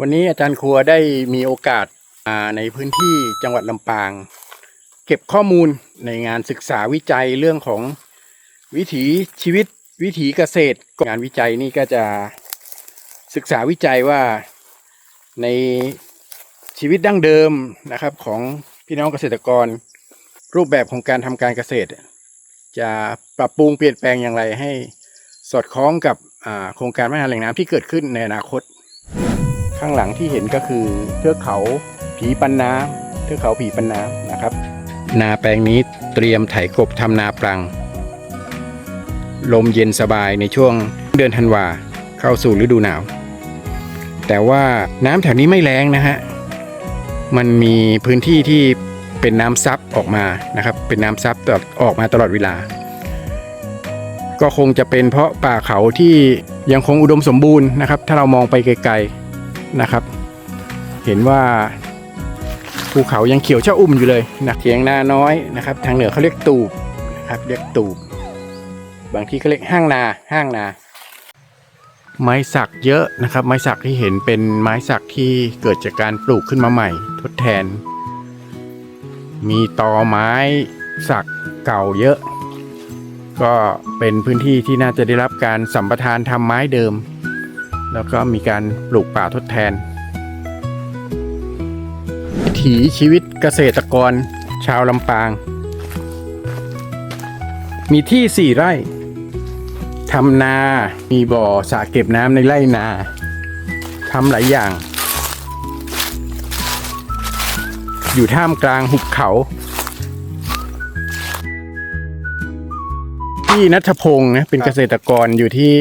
วันนี้อาจารย์ครัวได้มีโอกาสในพื้นที่จังหวัดลำปาง เก็บข้อมูลในงานศึกษาวิจัยเรื่องของวิถีชีวิตวิถีเกษตร งานวิจัยนี่ก็จะศึกษาวิจัยว่าในชีวิตดั้งเดิมนะครับของพี่น้องเกษตรกร รูปแบบของการทำการเกษตร จะปรับปรุงเปลี่ยนแปลงอย่างไรให้สอดคล้องกับโครงการพัฒนาแหล่งน้ำที่เกิดขึ้นในอนาคต ข้างหลังที่เห็นก็คือเทือกเขาผีปันน้ำเทือกเขาผีปันน้ำนะครับ นาแปลงนี้เตรียมไถกบทำนาปรัง ลมเย็นสบายในช่วงเดือนธันวาเข้าสู่ฤดูหนาว แต่ว่าน้ำแถวนี้ไม่แรงนะฮะ มันมีพื้นที่ที่เป็นน้ำซับออกมานะครับ เป็นน้ำซับตลอดออกมาตลอดเวลา ก็คงจะเป็นเพราะป่าเขาที่ยังคงอุดมสมบูรณ์นะครับ ถ้าเรามองไปไกลๆ นะครับ เห็นว่าภูเขายังเขียวชอุ่มอยู่เลยนะเถียงนาน้อยนะครับ ทางเหนือเขาเรียกตูบนะครับ เรียกตูบ บางที่เขาเรียกห้างนาห้างนา ไม้สักเยอะนะครับ ไม้สักที่เห็นเป็นไม้สักที่เกิดจากการปลูกขึ้นมาใหม่ ทดแทน มีตอไม้สักเก่าเยอะ ก็เป็นพื้นที่ที่น่าจะได้รับการสัมปทานทำไม้เดิม แล้วก็มีการปลูกป่าทดแทนวิถีชีวิตเกษตรกรชาวลำปาง มีที่สี่ไร่ทำนา มีบ่อสระเก็บน้ำในไร่นาทำหลายอย่าง อยู่ท่ามกลางหุบเขา พี่นัทพงศ์นะเป็นเกษตรกรอยู่ที่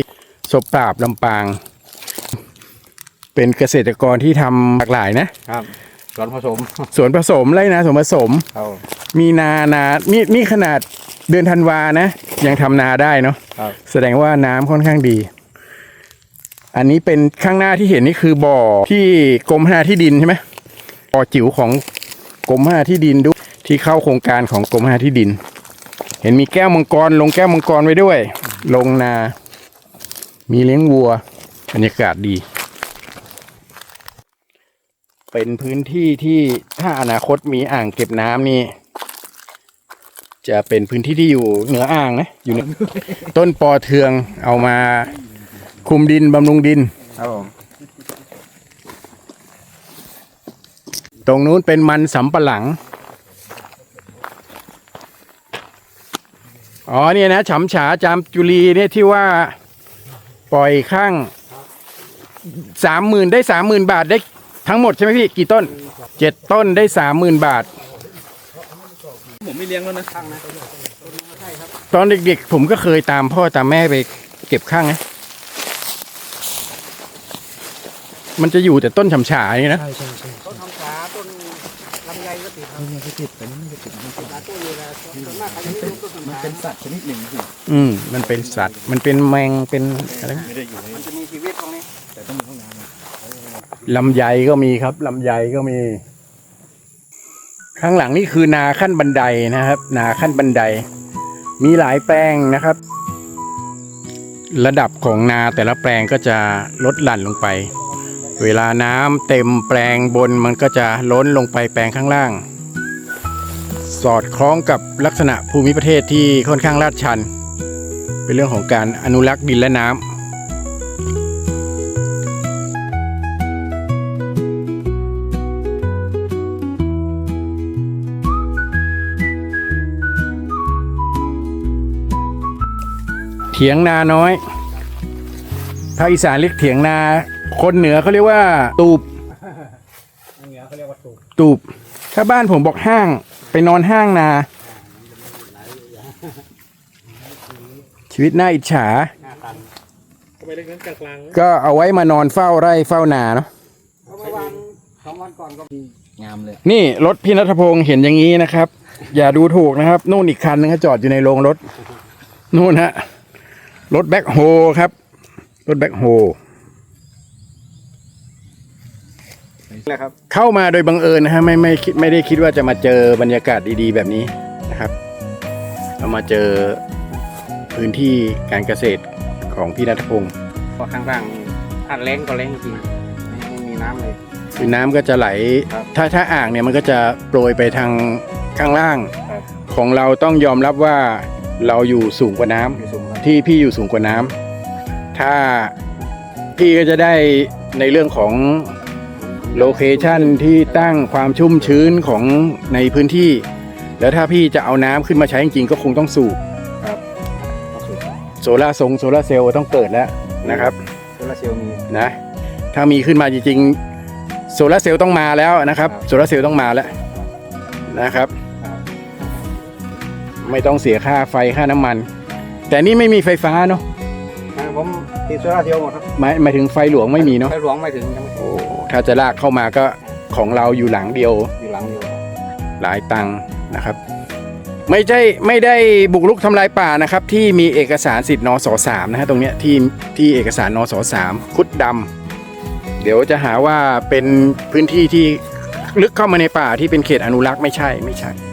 ศพปราบลำปาง เป็นเกษตรกรที่ทำหลากหลายนะครับสวนผสมสวนผสมไร่นาสวนผสมเอามีนานานี่นี่ขนาดเดือนธันวานะ ยังทำนาได้เนาะครับแสดงว่าน้ำค่อนข้างดี อันนี้เป็นข้างหน้าที่เห็นนี่คือบ่อที่กรมพัฒนาที่ดินใช่ไหมบ่อจิ๋วของกรมพัฒนาที่ดินด้วยที่เข้าโครงการของกรมพัฒนาที่ดิน เห็นมีแก้วมังกร ลงแก้วมังกรไว้ด้วย ลงนา มีเลี้ยงวัวบรรยากาศดี เป็นพื้นที่ที่ถ้าอนาคตมีอ่างเก็บน้ำนี่ จะเป็นพื้นที่ที่อยู่เหนืออ่างนะอยู่ในต้นปอเทืองเอามาคุมดินบำรุงดิน ครับผมตรงนู้นเป็นมันสำปะหลัง อ๋อเนี่ยนะฉำฉาจามจุลีเนี่ยที่ว่าปล่อยข้างสามหมื่นได้สามหมื่นบาทได้ ทั้งหมดใช่ไหมพี่ กี่ต้นเจ็ดต้นได้สามหมื่นบาท ผมไม่เลี้ยงแล้วนะตอนเด็กๆ ผมก็เคยตามพ่อตามแม่ไปเก็บข้างนะมันจะอยู่แต่ต้นฉำฉาอย่างนี้นะ ใช่ใช่ใช่ต้นทำขาต้นลำไยก็ติดครับนี่ไงที่ติดแต่นี่ไม่ได้ติดมันเป็นขาต้นนี้นะส่วนมากเขาจะไม่รู้ต้นทำมันขาเป็นสัตว์ชนิดหนึ่งสิอืม มันเป็นสัตว์ มันเป็นแมง เป็นอะไรนะ ไม่ได้อยู่ในมันจะมีชีวิตตรงนี้ แต่ต้องมีห้องน้ำนะ ลำไยก็มีครับลำไยก็มี ข้างหลังนี่คือนาขั้นบันไดนะครับ นาขั้นบันได มีหลายแปลงนะครับ ระดับของนาแต่ละแปลงก็จะลดหลั่นลงไป เวลาน้ำเต็มแปลงบนมันก็จะล้นลงไปแปลงข้างล่าง สอดคล้องกับลักษณะภูมิประเทศที่ค่อนข้างลาดชัน เป็นเรื่องของการอนุรักษ์ดินและน้ำ เถียงนาน้อยภาคอีสานเรียกเถียงนา คนเหนือเขาเรียกว่า ตูบอันนี้เขาเรียกว่าตูบตูบ ถ้าบ้านผมบอกห้าง ไปนอนห้างนา ชีวิตน่าอิจฉาหน้าตันก็ไปเล็กนั้นกลางก็เอาไว้มานอนเฝ้าไร่เฝ้านาเนาะๆเพราะเมื่อวานสองวันก่อนก็มีงามเลย นี่รถพี่นัทพงศ์เห็นอย่างนี้นะครับ อย่าดูถูกนะครับ นู่นอีกคันนึงก็จอดอยู่ในโรงรถ นู่นฮะ รถแบ็คโฮครับ รถแบ็คโฮนะครับเข้ามาโดยบังเอิญนะฮะไม่ไม่คิดไม่ได้คิดว่าจะมาเจอบรรยากาศดีๆ แบบนี้นะครับเรามาเจอพื้นที่การเกษตรของพี่นัทพงศ์เพราะข้างล่างถ้าแรงก็แรงจริงไม่มีมีน้ำเลย คือน้ำก็จะไหลครับถ้าถ้าอ่างเนี่ยมันก็จะโปรยไปทางข้างล่างครับของเราต้องยอมรับว่าเราอยู่สูงกว่าน้ำอยู่สูงครับ ที่พี่อยู่สูงกว่าน้ำถ้าพี่ก็จะได้ในเรื่องของโลเคชันที่ตั้งความชุ่มชื้นของในพื้นที่ แล้วถ้าพี่จะเอาน้ำขึ้นมาใช้จริงๆก็คงต้องสูบเอาสูตรครับโซลาร์ทรงโซลาร์เซลล์ต้องเกิดแล้วนะครับโซลาร์เซลล์มีนะถ้ามีขึ้นมาจริงๆโซลาร์เซลล์ต้องมาแล้วนะครับครับโซลาร์เซลล์ต้องมาแล้วนะครับครับ ไม่ต้องเสียค่าไฟค่าน้ำมัน แต่นี่ไม่มีไฟฟ้าเนาะอ่าผมติดโซลาร์เซลล์หมดครับหมายหมายถึงไฟหลวงไม่มีเนาะไฟหลวงไม่ถึงยังไม่โอ้ถ้าจะลากเข้ามาก็ของเราอยู่หลังเดียว อยู่หลังอยู่ครับหลายตังค์นะครับ ไม่ใช่ไม่ได้บุกรุกทำลายป่านะครับ ที่มีเอกสารสิทธิ์นสสามนะฮะตรงเนี้ยที่ที่เอกสารนสสามคุดดำเดี๋ยวจะหาว่าเป็นพื้นที่ที่ลึกเข้ามาในป่าที่เป็นเขตอนุรักษ์ไม่ใช่ไม่ใช่นะครับ